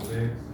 549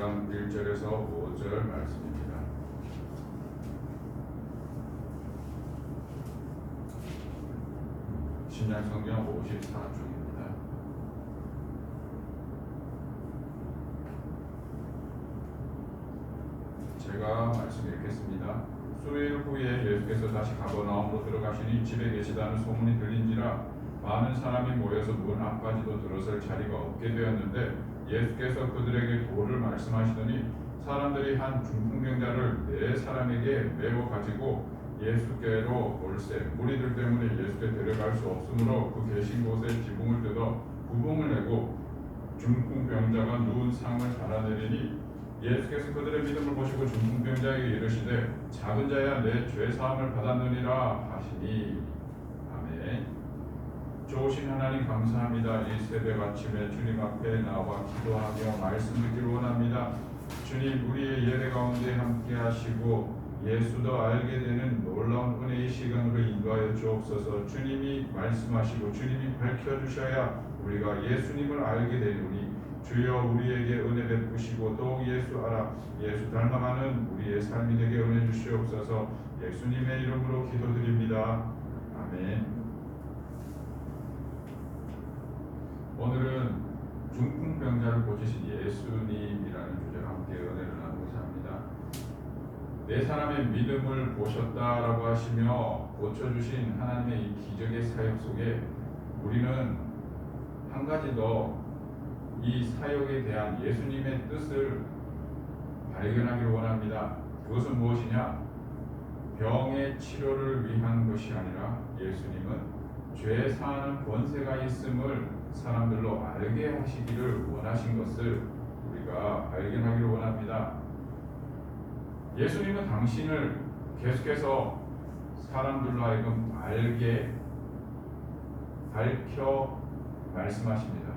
4장 1절에서 5절 말씀입니다. 신약 성경 54쪽입니다. 제가 말씀 읽겠습니다. 수일 후에 예수께서 다시 가버나움으로 들어가시니 집에 계시다는 소문이 들린지라 많은 사람이 모여서 문 앞까지도 들어설 자리가 없게 되었는데 예수께서 그들에게 도를 말씀하시더니 사람들이 한 중풍병자를 네 사람에게 메워 가지고 예수께로 올세 무리들 때문에 예수께 데려갈 수 없으므로 그 계신 곳에 지붕을 뜯어 구멍을 내고 중풍병자가 누운 상을 달아내리니 예수께서 그들의 믿음을 보시고 중풍병자에게 이르시되 작은 자야 내 죄 사함을 받았느니라 하시니 아멘. 좋으신 하나님 감사합니다. 이 새벽 아침에 주님 앞에 나와 기도하며 말씀 듣기를 원합니다. 주님 우리의 예배 가운데 함께 하시고 예수도 알게 되는 놀라운 은혜의 시간으로 인도하여 주옵소서. 주님이 말씀하시고 주님이 밝혀 주셔야 우리가 예수님을 알게 되리니 주여 우리에게 은혜 베푸시고 또 예수 알아 예수 닮아가는 우리의 삶이 되게 은혜 주시옵소서. 예수님의 이름으로 기도드립니다. 아멘. 오늘은 중풍병자를 고치신 예수님이라는 주제로 함께 은혜를 나누고자 합니다. 네 사람의 믿음을 보셨다라고 하시며 고쳐주신 하나님의 이 기적의 사역 속에 우리는 한 가지 더 이 사역에 대한 예수님의 뜻을 발견하기를 원합니다. 그것은 무엇이냐? 병의 치료를 위한 것이 아니라 예수님은 죄 사하는 권세가 있음을 사람들로 알게 하시기를 원하신 것을 우리가 발견하기를 원합니다. 예수님은 당신을 계속해서 사람들로 하여금 알게 밝혀 말씀하십니다.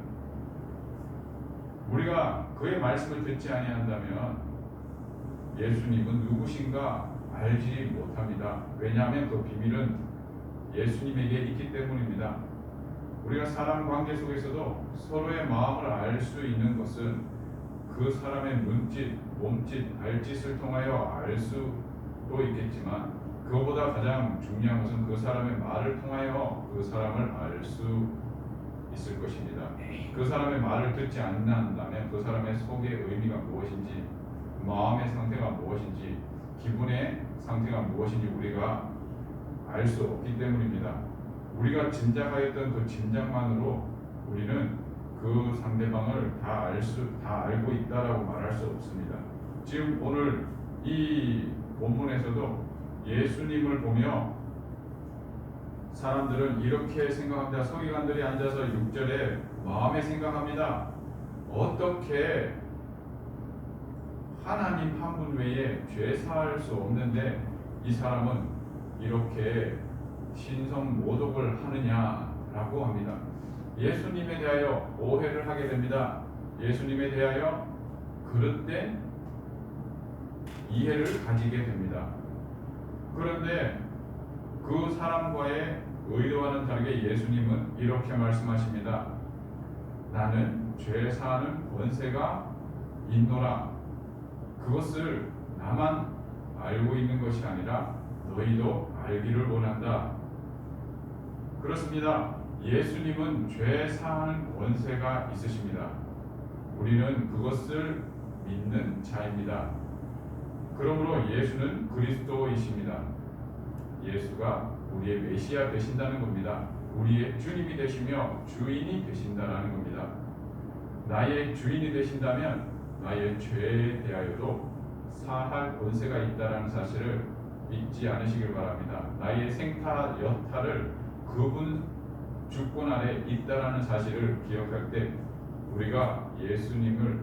우리가 그의 말씀을 듣지 아니한다면 예수님은 누구신가 알지 못합니다. 왜냐하면 그 비밀은 예수님에게 있기 때문입니다. 우리가 사람 관계 속에서도 서로의 마음을 알 수 있는 것은 그 사람의 눈짓, 몸짓, 발짓을 통하여 알 수도 있겠지만 그것보다 가장 중요한 것은 그 사람의 말을 통하여 그 사람을 알 수 있을 것입니다. 그 사람의 말을 듣지 않는다면 그 사람의 속의 의미가 무엇인지 마음의 상태가 무엇인지 기분의 상태가 무엇인지 우리가 알 수 없기 때문입니다. 우리가 짐작하였던 그 짐작만으로 우리는 그 상대방을 다 알 수, 다 알고 있다라고 말할 수 없습니다. 지금 오늘 이 본문에서도 예수님을 보며 사람들은 이렇게 생각합니다. 서기관들이 앉아서 6절에 마음에 생각합니다. 어떻게 하나님 한 분 외에 죄 사할 수 없는데 이 사람은 이렇게 신성 모독을 하느냐라고 합니다. 예수님에 대하여 오해를 하게 됩니다. 예수님에 대하여 그릇된 이해를 가지게 됩니다. 그런데 그 사람과의 의도와는 다르게 예수님은 이렇게 말씀하십니다. 나는 죄 사하는 권세가 있노라. 그것을 나만 알고 있는 것이 아니라 너희도 알기를 원한다. 그렇습니다. 예수님은 죄 사하는 권세가 있으십니다. 우리는 그것을 믿는 자입니다. 그러므로 예수는 그리스도이십니다. 예수가 우리의 메시아 되신다는 겁니다. 우리의 주님이 되시며 주인이 되신다는 겁니다. 나의 주인이 되신다면 나의 죄에 대하여도 사할 권세가 있다는 사실을 잊지 않으시길 바랍니다. 나의 생타 여타를 그분 주권 아래 있다라는 사실을 기억할 때 우리가 예수님을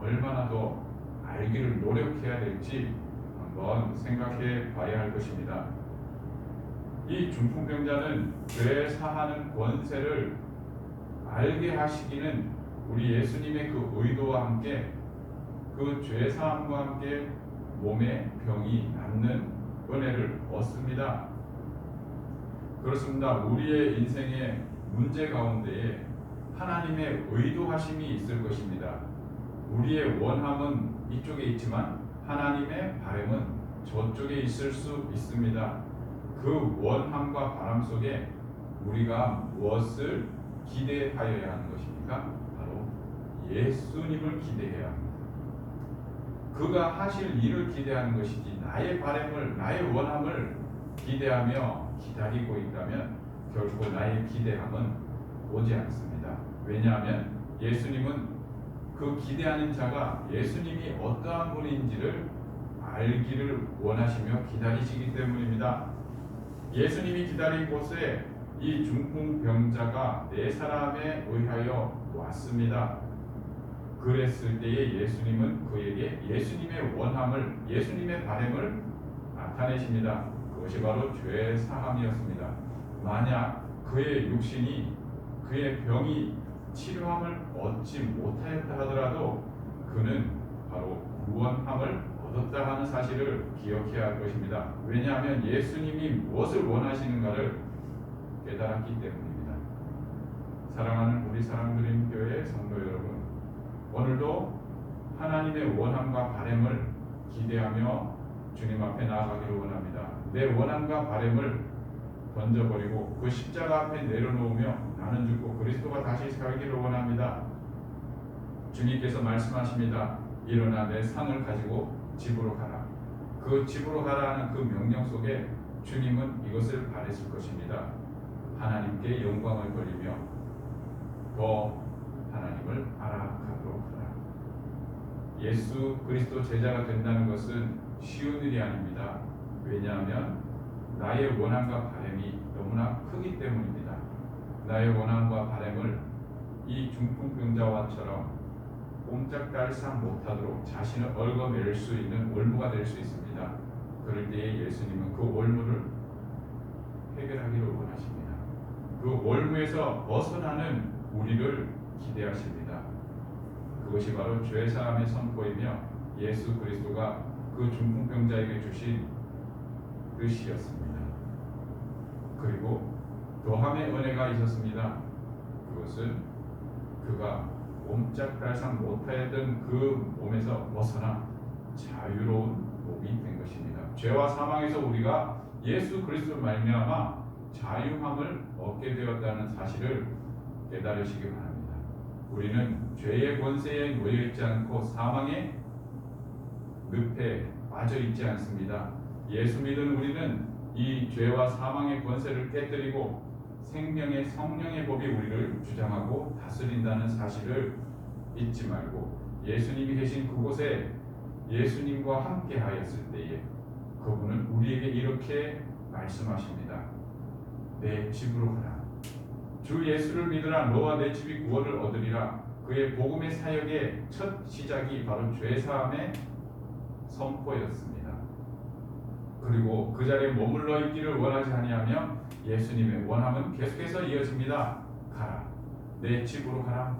얼마나 더 알기를 노력해야 될지 한번 생각해 봐야 할 것입니다. 이 중풍병자는 죄 사하는 권세를 알게 하시기는 우리 예수님의 그 의도와 함께 그 죄 사함과 함께 몸에 병이 낫는 은혜를 얻습니다. 그렇습니다. 우리의 인생의 문제 가운데에 하나님의 의도하심이 있을 것입니다. 우리의 원함은 이쪽에 있지만 하나님의 바람은 저쪽에 있을 수 있습니다. 그 원함과 바람 속에 우리가 무엇을 기대하여야 하는 것입니까? 바로 예수님을 기대해야 합니다. 그가 하실 일을 기대하는 것이지 나의 바람을 나의 원함을 기대하며 기다리고 있다면 결국 나의 기대함은 오지 않습니다. 왜냐하면 예수님은 그 기대하는 자가 예수님이 어떠한 분인지를 알기를 원하시며 기다리시기 때문입니다. 예수님이 기다린 곳에 이 중풍병자가 네 사람에 의하여 왔습니다. 그랬을 때에 예수님은 그에게 예수님의 원함을 예수님의 바램을 나타내십니다. 그것이 바로 죄 사함이었습니다. 만약 그의 육신이 그의 병이 치료함을 얻지 못하였다 하더라도 그는 바로 구원함을 얻었다 하는 사실을 기억해야 할 것입니다. 왜냐하면 예수님이 무엇을 원하시는가를 깨달았기 때문입니다. 사랑하는 우리 사랑드림 교회 성도 여러분, 오늘도 하나님의 원함과 바램을 기대하며 주님 앞에 나아가기를 원합니다. 내 원함과 바램을 던져버리고 그 십자가 앞에 내려놓으며 나는 죽고 그리스도가 다시 살기를 원합니다. 주님께서 말씀하십니다. 일어나 내 상을 가지고 집으로 가라. 그 집으로 가라는 그 명령 속에 주님은 이것을 바랬을 것입니다. 하나님께 영광을 돌리며 더 하나님을 알아가도록 하라. 예수 그리스도 제자가 된다는 것은 쉬운 일이 아닙니다. 왜냐하면 나의 원함과 바램이 너무나 크기 때문입니다. 나의 원함과 바램을 이 중풍병자와처럼 꼼짝달싹 못하도록 자신을 얽어맬 수 있는 올무가 될 수 있습니다. 그럴 때에 예수님은 그 올무를 해결하기를 원하십니다. 그 올무에서 벗어나는 우리를 기대하십니다. 그것이 바로 죄 사함의 선포이며 예수 그리스도가 그 중풍병자에게 주신 뜻이었습니다. 그리고 더함의 은혜가 있었습니다. 그것은 그가 옴짝달싹 못하였던 그 몸에서 벗어나 자유로운 몸이 된 것입니다. 죄와 사망에서 우리가 예수 그리스도 말미암아 자유함을 얻게 되었다는 사실을 깨달으시기 바랍니다. 우리는 죄의 권세에 놓여 있지 않고 사망의 늪에 빠져 있지 않습니다. 예수 믿은 우리는 이 죄와 사망의 권세를 깨뜨리고 생명의 성령의 법이 우리를 주장하고 다스린다는 사실을 잊지 말고 예수님이 계신 그곳에 예수님과 함께 하였을 때에 그분은 우리에게 이렇게 말씀하십니다. 내 집으로 가라. 주 예수를 믿으라 너와 내 집이 구원을 얻으리라. 그의 복음의 사역의 첫 시작이 바로 죄 사함의 선포였습니다. 그리고 그 자리에 머물러 있기를 원하지 아니하며 예수님의 원함은 계속해서 이어집니다. 가라. 내 집으로 가라.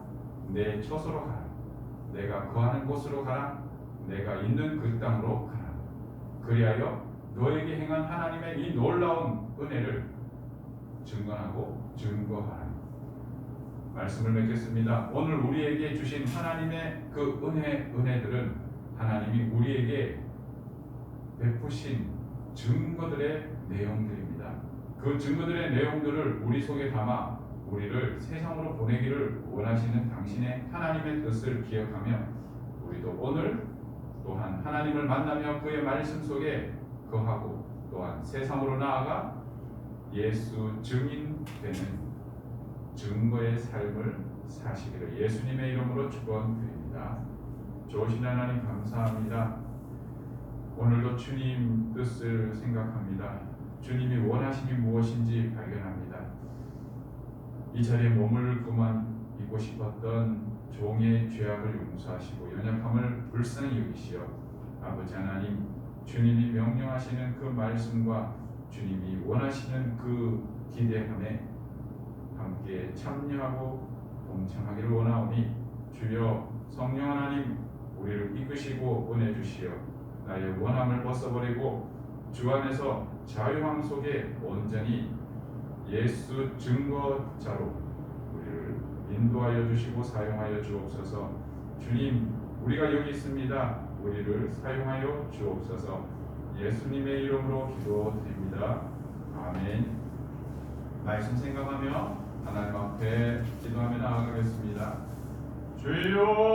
내 처소로 가라. 내가 거하는 곳으로 가라. 내가 있는 그 땅으로 가라. 그리하여 너에게 행한 하나님의 이 놀라운 은혜를 증언하고 증거하라. 말씀을 맺겠습니다. 오늘 우리에게 주신 하나님의 그 은혜 은혜들은 하나님이 우리에게 베푸신 증거들의 내용들입니다. 그 증거들의 내용들을 우리 속에 담아 우리를 세상으로 보내기를 원하시는 당신의 하나님의 뜻을 기억하며 우리도 오늘 또한 하나님을 만나며 그의 말씀 속에 거하고 또한 세상으로 나아가 예수 증인 되는 증거의 삶을 사시기를 예수님의 이름으로 축원드립니다. 좋으신 하나님 감사합니다. 오늘도 주님 뜻을 생각합니다. 주님이 원하심이 무엇인지 발견합니다. 이 자리에 머물고만 있고 싶었던 종의 죄악을 용서하시고 연약함을 불쌍히 여기시어 아버지 하나님 주님이 명령하시는 그 말씀과 주님이 원하시는 그 기대함에 함께 참여하고 동참하기를 원하오니 주여 성령 하나님 우리를 이끄시고 은혜 주시어 나의 원함을 벗어버리고 주 안에서 자유함 속에 온전히 예수 증거자로 우리를 인도하여 주시고 사용하여 주옵소서. 주님, 우리가 여기 있습니다. 우리를 사용하여 주옵소서. 예수님의 이름으로 기도드립니다. 아멘. 말씀 생각하며 하나님 앞에 기도하며 나아가겠습니다. 주여